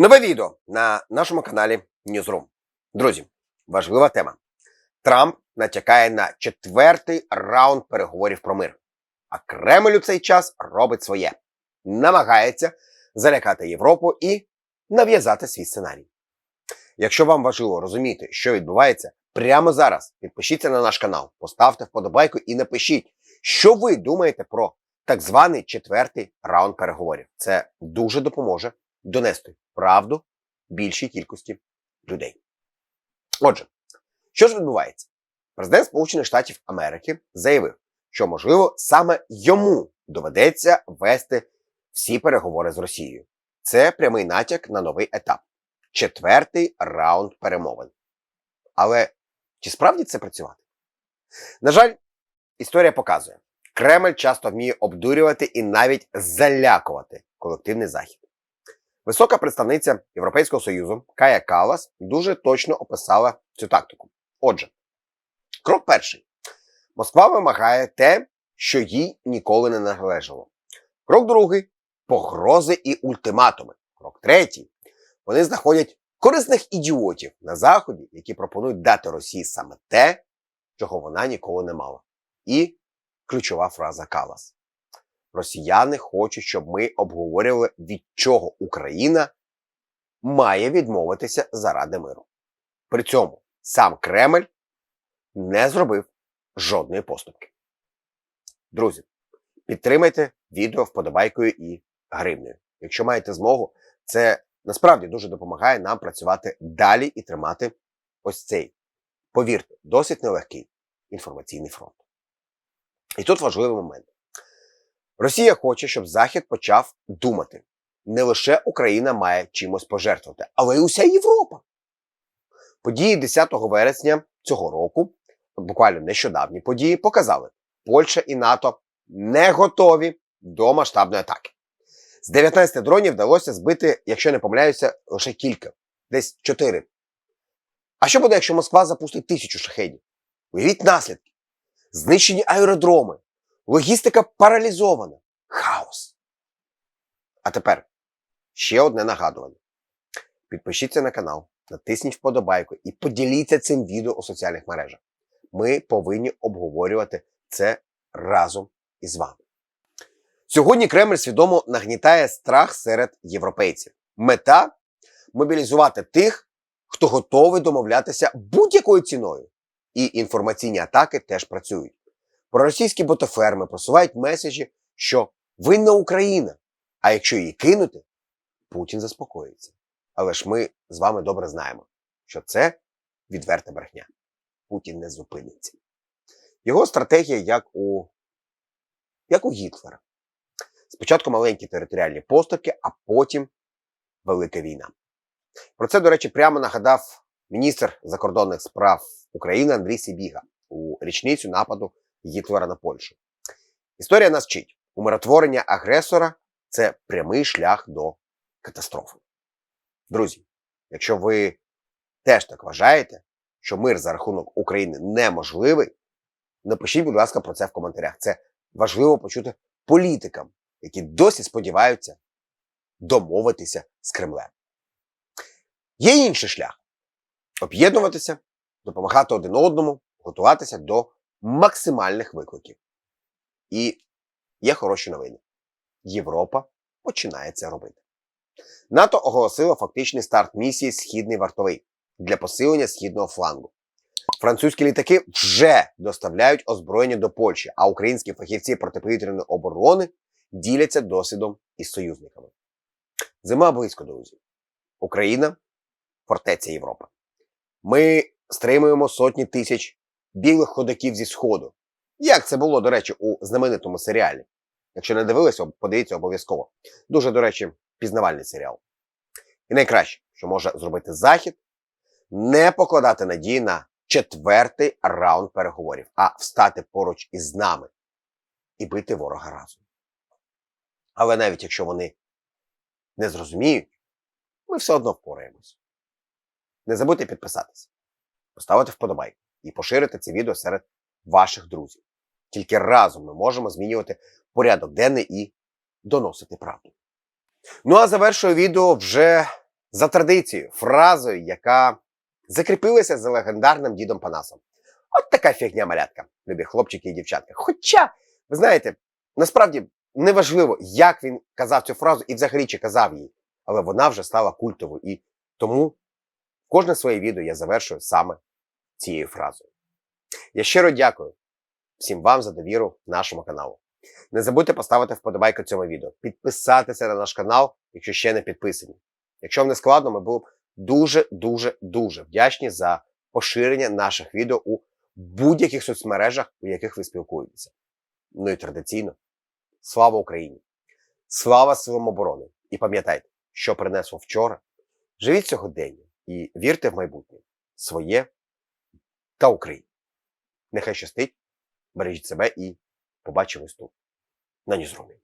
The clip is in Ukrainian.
Нове відео на нашому каналі Newsroom. Друзі, важлива тема. Трамп натякає на четвертий раунд переговорів про мир. А Кремль у цей час робить своє. Намагається залякати Європу і нав'язати свій сценарій. Якщо вам важливо розуміти, що відбувається, прямо зараз підпишіться на наш канал, поставте вподобайку і напишіть, що ви думаєте про так званий четвертий раунд переговорів. Це дуже допоможе донести правду більшій кількості людей. Отже, що ж відбувається? Президент Сполучених Штатів Америки заявив, що можливо саме йому доведеться вести всі переговори з Росією. Це прямий натяк на новий етап четвертий раунд перемовин. Але чи справді це працювати? На жаль, історія показує, Кремль часто вміє обдурювати і навіть залякувати колективний захід. Висока представниця Європейського Союзу Кая Калас дуже точно описала цю тактику. Отже, крок перший. Москва вимагає те, що їй ніколи не належало. Крок другий погрози і ультиматуми. Крок третій. Вони знаходять корисних ідіотів на Заході, які пропонують дати Росії саме те, чого вона ніколи не мала. І ключова фраза Калас. Росіяни хочуть, щоб ми обговорювали, від чого Україна має відмовитися заради миру. При цьому сам Кремль не зробив жодної поступки. Друзі, підтримайте відео вподобайкою і гривнею. Якщо маєте змогу, це насправді дуже допомагає нам працювати далі і тримати ось цей, повірте, досить нелегкий інформаційний фронт. І тут важливий момент. Росія хоче, щоб Захід почав думати. Не лише Україна має чимось пожертвувати, але й уся Європа. Події 10 вересня цього року, буквально нещодавні події, показали, Польща і НАТО не готові до масштабної атаки. З 19 дронів вдалося збити, якщо не помиляюся, лише кілька, десь 4. А що буде, якщо Москва запустить тисячу шахедів? Уявіть наслідки. Знищені аеродроми, логістика паралізована, хаос. А тепер ще одне нагадування. Підпишіться на канал, натисніть вподобайку і поділіться цим відео у соціальних мережах. Ми повинні обговорювати це разом із вами. Сьогодні Кремль свідомо нагнітає страх серед європейців. Мета мобілізувати тих, хто готовий домовлятися будь-якою ціною. І інформаційні атаки теж працюють. Проросійські ботоферми просувають меседжі, що винна Україна. А якщо її кинути, Путін заспокоїться. Але ж ми з вами добре знаємо, що це відверта брехня. Путін не зупиниться. Його стратегія як у, як у Гітлера. Спочатку маленькі територіальні поступки, а потім велика війна. Про це, до речі, прямо нагадав міністр закордонних справ України Андрій Сибіга у річницю нападу Гітлера на Польщу. Історія нас вчить, умиротворення агресора це прямий шлях до катастрофи. Друзі, якщо ви теж так вважаєте, що мир за рахунок України неможливий, напишіть, будь ласка, про це в коментарях. Це важливо почути політикам, які досі сподіваються домовитися з Кремлем. Є інший шлях об'єднуватися, допомагати один одному, готуватися до максимальних викликів. І є хороші новини. Європа починає це робити. НАТО оголосило фактичний старт місії Східний вартовий для посилення східного флангу. Французькі літаки вже доставляють озброєння до Польщі, а українські фахівці протиповітряної оборони діляться досвідом із союзниками. Зима близько, друзі. Україна фортеця Європи. Ми стримуємо сотні тисяч білих ходаків зі Сходу. Як це було, до речі, у знаменитому серіалі. Якщо не дивилися, подивіться обов'язково. Дуже, до речі, пізнавальний серіал. І найкраще, що може зробити Захід, не покладати надії на четвертий раунд переговорів, а встати поруч із нами і бити ворога разом. Але навіть якщо вони не зрозуміють, ми все одно впораємось. Не забудьте підписатися, поставити вподобайку і поширити це відео серед ваших друзів. Тільки разом ми можемо змінювати порядок денний і доносити правду. Ну а завершую відео вже За традицією, фразою, яка закріпилася за легендарним дідом Панасом. От така фігня малятка, любі хлопчики і дівчатка. Хоча, ви знаєте, насправді неважливо, як він казав цю фразу і взагалі чи казав її, але вона вже стала культовою. І тому кожне своє відео я завершую саме цією фразою. Я щиро дякую всім вам за довіру нашому каналу. Не забудьте поставити вподобайку цьому відео, підписатися на наш канал, якщо ще не підписані. Якщо вам не складно, ми були б дуже, дуже, дуже вдячні за поширення наших відео у будь-яких соцмережах, у яких ви спілкуєтеся. Ну і традиційно, слава Україні! Слава силам оборони! І пам'ятайте, що принесло вчора. Живіть сьогодення і вірте в майбутнє своє та Україні. Нехай щастить, бережіть себе і побачимось тут на Ньюзрумі.